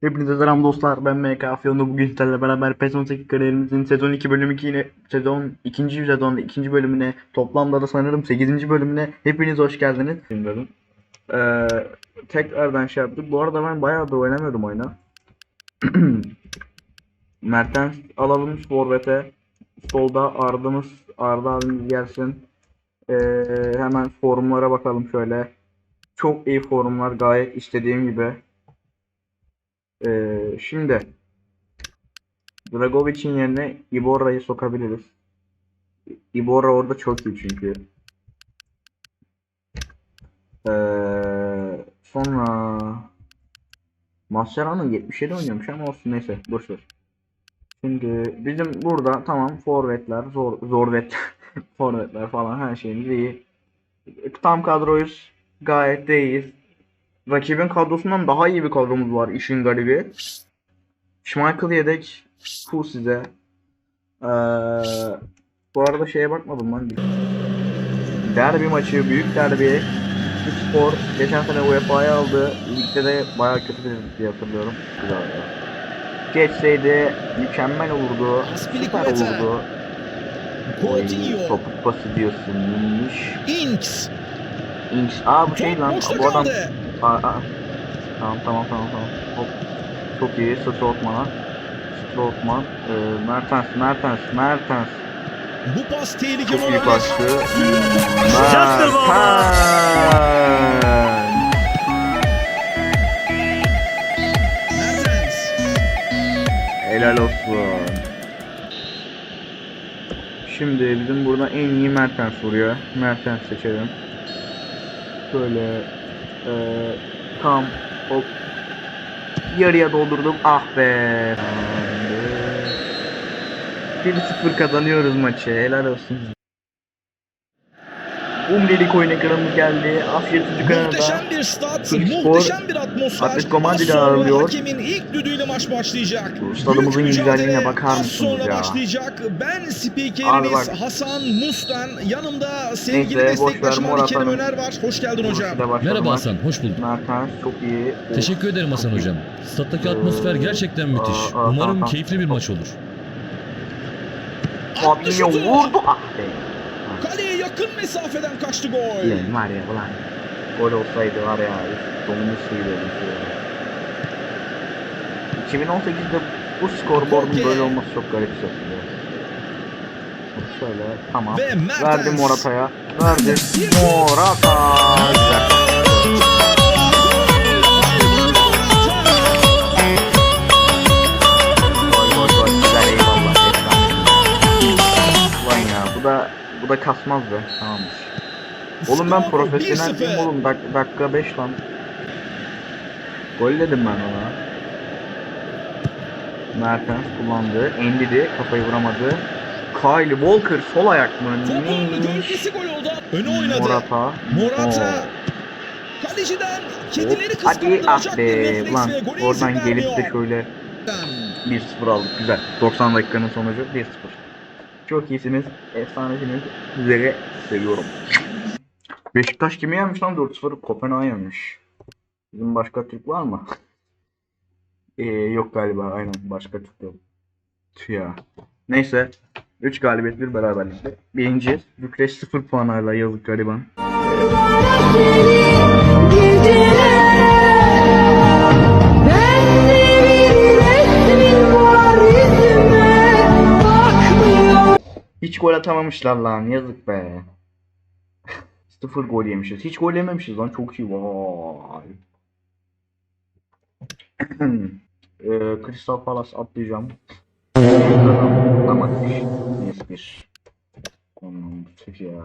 Hepinize selam dostlar. Ben MK Afyon'da bugün sizlerle beraber PES 18 kariyerimizin sezon 2 bölüm 2 yine sezon 2. sezonda 2. bölümüne toplamda da sanırım 8. bölümüne hepiniz hoş geldiniz. Bilmiyorum. Ee, tekrardan şey yaptık. Bu arada ben bayağı da oynamıyordum oyuna. Mertens alalım forvete. Solda Arda'mız Arda abimiz gelsin. Ee, hemen forumlara bakalım şöyle. Çok iyi forumlar gayet istediğim gibi. Ee, şimdi Dragovic'in yerine Iborra'yı sokabiliriz. Iborra orada çok iyi çünkü. Ee, sonra Mascherano 77 oynuyormuş ama olsun neyse boş ver. Şimdi bizim burada tamam forvetler, zor zorvet forvetler falan her şeyimiz iyi. Tam kadroyuz. Gayet de iyiyiz. Rakibin kadrosundan daha iyi bir kadromuz var işin garibi. Schmeichel yedek. Fu size. Ee, bu arada şeye bakmadım lan. Derbi maçı, büyük derbi. Spor geçen sene UEFA'ya aldı. Ligde de bayağı kötü diye hatırlıyorum. Güzel. Geçseydi mükemmel olurdu. Süper olurdu. Oy, topuk pası diyorsun. Neymiş? Inks. İnç. Aa bu şey lan. Bu adam. Aa, aa. Tamam tamam tamam tamam. Hop. Çok iyi. Strootman'a. Strootman. Ee, Mertens, Mertens, Mertens. Bu pas tehlike Çok iyi kaçtı. Mertens. Helal olsun. Şimdi bizim burada en iyi Mertens vuruyor. Mertens seçelim. Böyle eee tam hop yarıya doldurdum. Ah be. 1-0 kazanıyoruz maçı. Helal olsun. Umrelik oyun ekranımız geldi. Afiyet sucuk kanalında. Muhteşem bir stat, muhteşem bir atmosfer. Atletico Madrid ağırlıyor. Hakemin ilk düdüğüyle maç başlayacak. Stadımızın güzelliğine bakar mısınız sonra ya? başlayacak. Ben bak. Hasan Mustan. Yanımda sevgili Neyse, Ali Murat Kerim. Öner var. Hoş geldin hocam. Merhaba. Hasan, hoş bulduk. Mertens çok iyi. Teşekkür ederim Hasan hocam. Stat'taki atmosfer gerçekten müthiş. Umarım keyifli bir maç olur. Şutu. vurdu. Ah be. Kaleye yakın mesafeden kaçtı gol. Ulan var ya ulan. Gol olsaydı var ya. Domuz sıyırıyordu. 2018'de bu skorboardun Koke. böyle olması çok garip hissettiriyor. Şöyle tamam. Verdim Morata'ya. Verdim. Bir- Morata. Kasmaz be. Tamamdır. Oğlum ben profesyonel 1-0. değilim oğlum. Dak dakika 5 lan. Gol dedim ben ona. Mertens kullandı. Endidi. Kafayı vuramadı. Kyle Walker sol ayak mı? Neymiş? Öne oynadı. Morata. Morata. Oo. Kaleciden kedileri Hadi ah be. Ulan oradan gelip de şöyle 1-0 aldık. Güzel. 90 dakikanın sonucu 1-0. Çok iyisiniz. Efsanesiniz. Sizleri seviyorum. Beşiktaş kimi yenmiş lan 4-0? Kopenhag yenmiş. Bizim başka Türk var mı? ee, yok galiba. Aynen. Başka Türk yok. Tüh ya. Neyse. 3 galibiyet bir beraberlikle. Birinci. Bükreş 0 puanlarla yazık gariban. Hiç gol atamamışlar lan. Yazık be. Sıfır gol yemişiz. Hiç gol yememişiz lan. Çok iyi. Vay. ee, Crystal Palace atlayacağım. Ama neyse bir. Ya.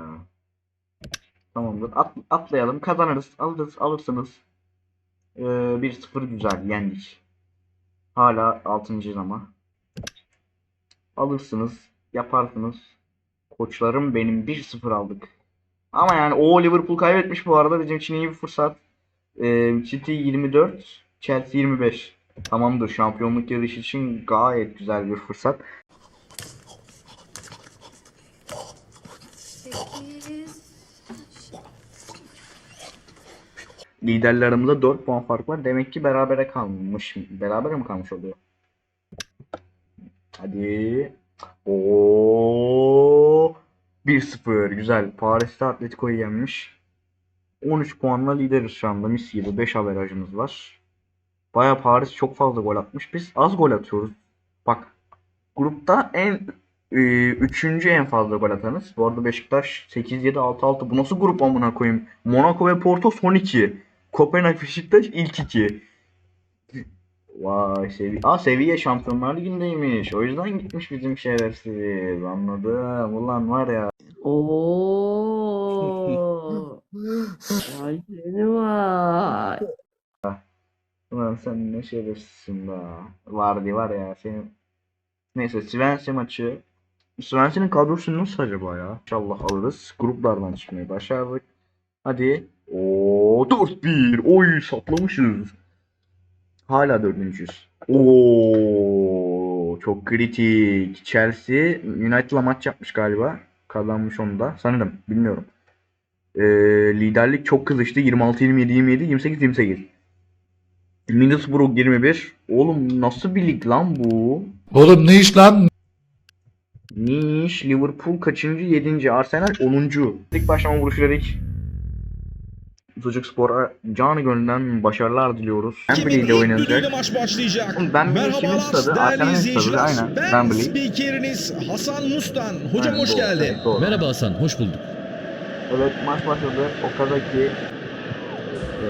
Tamamdır. At, atlayalım. Kazanırız. Alırız, alırsınız. Ee, 1-0 güzel. Yendik. Hala 6. ama. Alırsınız. Yaparsınız. Koçlarım benim 1-0 aldık. Ama yani o Liverpool kaybetmiş bu arada. Bizim için iyi bir fırsat. Ee, City 24, Chelsea 25. Tamamdır. Şampiyonluk yarışı için gayet güzel bir fırsat. Liderlerimizde 4 puan fark var. Demek ki berabere kalmış. Berabere mi kalmış oluyor? Hadi. Oo. 1-0 güzel. Paris'te Atletico'yu yenmiş. 13 puanla lideriz şu anda. Mis gibi 5 averajımız var. Baya Paris çok fazla gol atmış. Biz az gol atıyoruz. Bak grupta en e, üçüncü en fazla gol atanız. Bu arada Beşiktaş 8-7-6-6. Bu nasıl grup amına koyayım? Monaco ve Porto son 2. Kopenhag Beşiktaş ilk 2. Vay seviye. Aa seviye Şampiyonlar Ligi'ndeymiş. O yüzden gitmiş bizim şerefsiz. Anladım. Ulan var ya. Oo. Vay seni vay. Ulan sen ne şerefsizsin be. Vardı var ya senin. Neyse Swansea maçı. Swansea'nin kadrosu nasıl acaba ya? İnşallah alırız. Gruplardan çıkmayı başardık. Hadi. Oo 4-1. Oy saplamışız. Hala dördüncüyüz. Oo çok kritik. Chelsea United'la maç yapmış galiba. Kazanmış onu da. Sanırım. Bilmiyorum. Ee, liderlik çok kızıştı. 26 27 27 28 28. Middlesbrough 21. Oğlum nasıl bir lig lan bu? Oğlum ne iş lan? Niş, Liverpool kaçıncı? 7. Arsenal 10. Lig başlama vuruşu dedik. Çocuk Spor'a canı gönülden başarılar diliyoruz. Kimin Wembley'de ilk oynanacak. maç başlayacak. Wembley kimin stadı? Arsenal'in stadı, aynen. Ben Wembley. spikeriniz Hasan Mustan. Hocam Ha, hoş doğru, geldin. evet, doğru. Merhaba Hasan, hoş bulduk. Evet maç başladı. Okazaki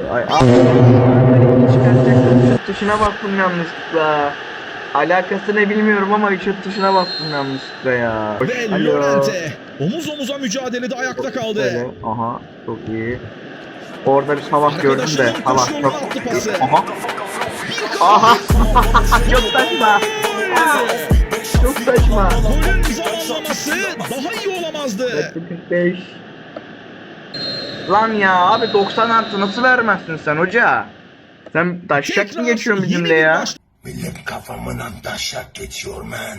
Ee, ay ah. Şut tuşuna bastım yanlışlıkla. Alakası ne bilmiyorum ama şut tuşuna bastım yanlışlıkla ya. Ve Alo. Llorente omuz omuza mücadelede ayakta kaldı. Böyle, Aha çok iyi. Orada bir savaş gördüm de. Koşu çok. Aha. Aha. çok saçma. çok saçma. Golün zamanlaması daha iyi olamazdı. 45. Lan ya abi 90 artı nasıl vermezsin sen hoca? Sen taşak mı geçiyorsun bizimle ya? Benim kafamdan taşak geçiyor man.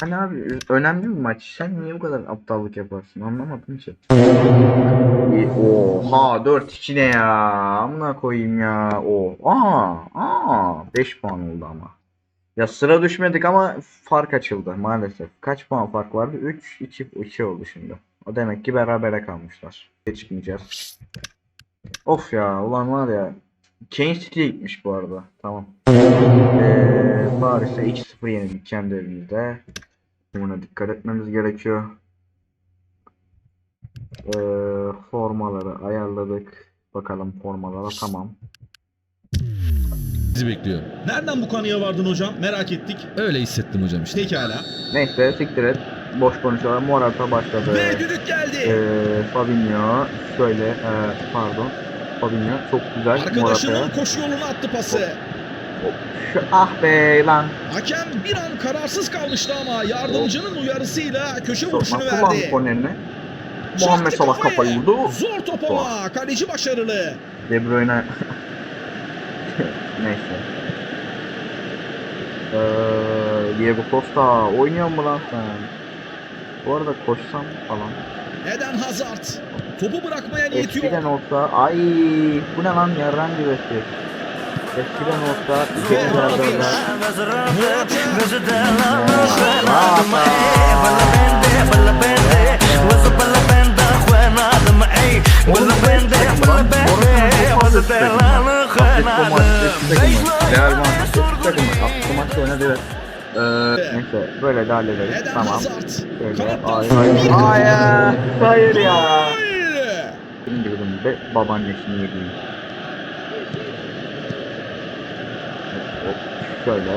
Hani abi önemli bir maç. Sen niye bu kadar aptallık yaparsın? Anlamadım ki. Oha 4 içine ya. Amına koyayım ya. O. Aa, aa 5 puan oldu ama. Ya sıra düşmedik ama fark açıldı maalesef. Kaç puan fark vardı? 3 2 2 oldu şimdi. O demek ki berabere kalmışlar. Çıkmayacağız. Of ya ulan var ya. Kane City'ye gitmiş bu arada. Tamam. Ee, Paris'e 2-0 yenildik kendi evimizde. Buna dikkat etmemiz gerekiyor. Ee, formaları ayarladık. Bakalım formalara tamam. Bizi bekliyor. Nereden bu kanıya vardın hocam? Merak ettik. Öyle hissettim hocam işte. Pekala. Neyse siktir et. Boş konuşuyorlar. Morata başladı. Ve düdük geldi. Ee, Fabinho şöyle e, pardon. Fabinho çok güzel Morata'ya. Arkadaşının koşu yoluna attı pası. Şu, ah be lan. Hakem bir an kararsız kalmıştı ama yardımcının uyarısıyla köşe vuruşunu kullandı verdi. kornerini? Muhammed Salah kafayı vurdu. Zor top ama kaleci başarılı. De Bruyne neyse. Ee, Diego Costa oynuyor mu lan sen? Bu arada koşsam falan. Eden Hazard. Topu bırakmaya niyeti yok. Eskiden olsa ay bu ne lan yarran gibi eski. Eskiden olsa iki Ve yıllarda Real Madrid takımı Atletico maçta oynadı. Ee, neyse böyle de hallederiz. Tamam. Böyle. Hayır hayır. Hayır. Ya. Benim gibi be babaannesini yediğim. Hop, Şöyle.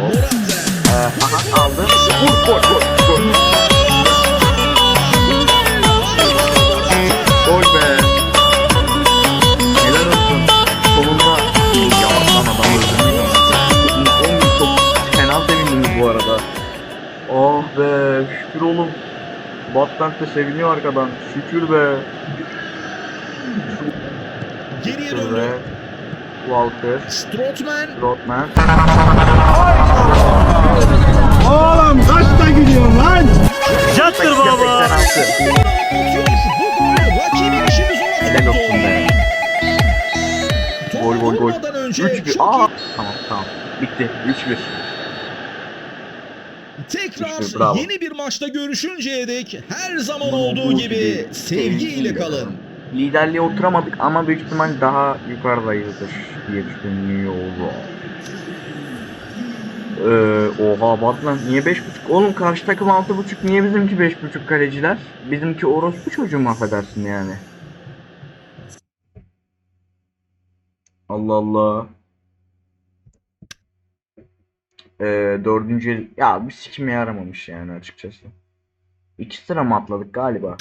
Morata. Ee, aha aldı. Vur gol gol gol. Adam öldü. Oğlum çok fena bu arada. Oh be şükür oğlum. Battank da seviniyor arkadan. Şükür be. Geriye Şükür be. Walker. Strootman. Rodman. Çaktır baba. 86. Atıyor. Bu golü 3-1. çok Aa, iyi tamam tamam. Bitti. 3-1. Tekrar Üçlü, bravo. yeni bir maçta görüşünceye dek her zaman Olduğu gibi sevgiyle kalın. Liderliğe oturamadık ama büyük ihtimal daha yukarıdayızdır diye düşünüyorum. Ee, oha bak lan niye 5.5 oğlum karşı takım 6.5 niye bizimki 5.5 kaleciler bizimki orospu çocuğu mu affedersin yani Allah Allah ee, dördüncü ya bir sikime yaramamış yani açıkçası İki sıra mı atladık galiba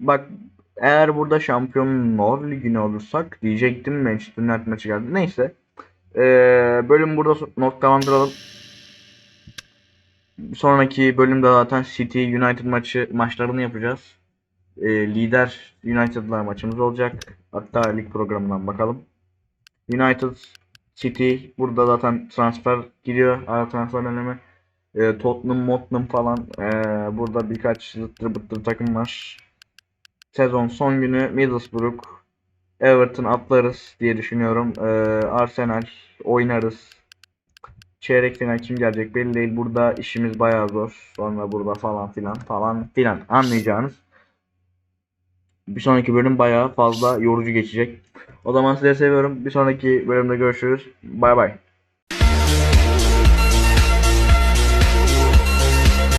Bak eğer burada Şampiyonlar Ligi'ne olursak diyecektim Manchester United maçı geldi. Neyse. Ee, bölüm burada noktalandıralım. Sonraki bölümde zaten City United maçı maçlarını yapacağız. Ee, lider United'la maçımız olacak. Hatta lig programından bakalım. United City burada zaten transfer giriyor. Ara transfer dönemi. Ee, Tottenham, Tottenham falan. Ee, burada birkaç zıttır bıttır takım var sezon son günü Middlesbrough, Everton atlarız diye düşünüyorum. Ee, Arsenal oynarız. Çeyrek final kim gelecek belli değil. Burada işimiz bayağı zor. Sonra burada falan filan falan filan anlayacağınız. Bir sonraki bölüm bayağı fazla yorucu geçecek. O zaman size seviyorum. Bir sonraki bölümde görüşürüz. Bay bay.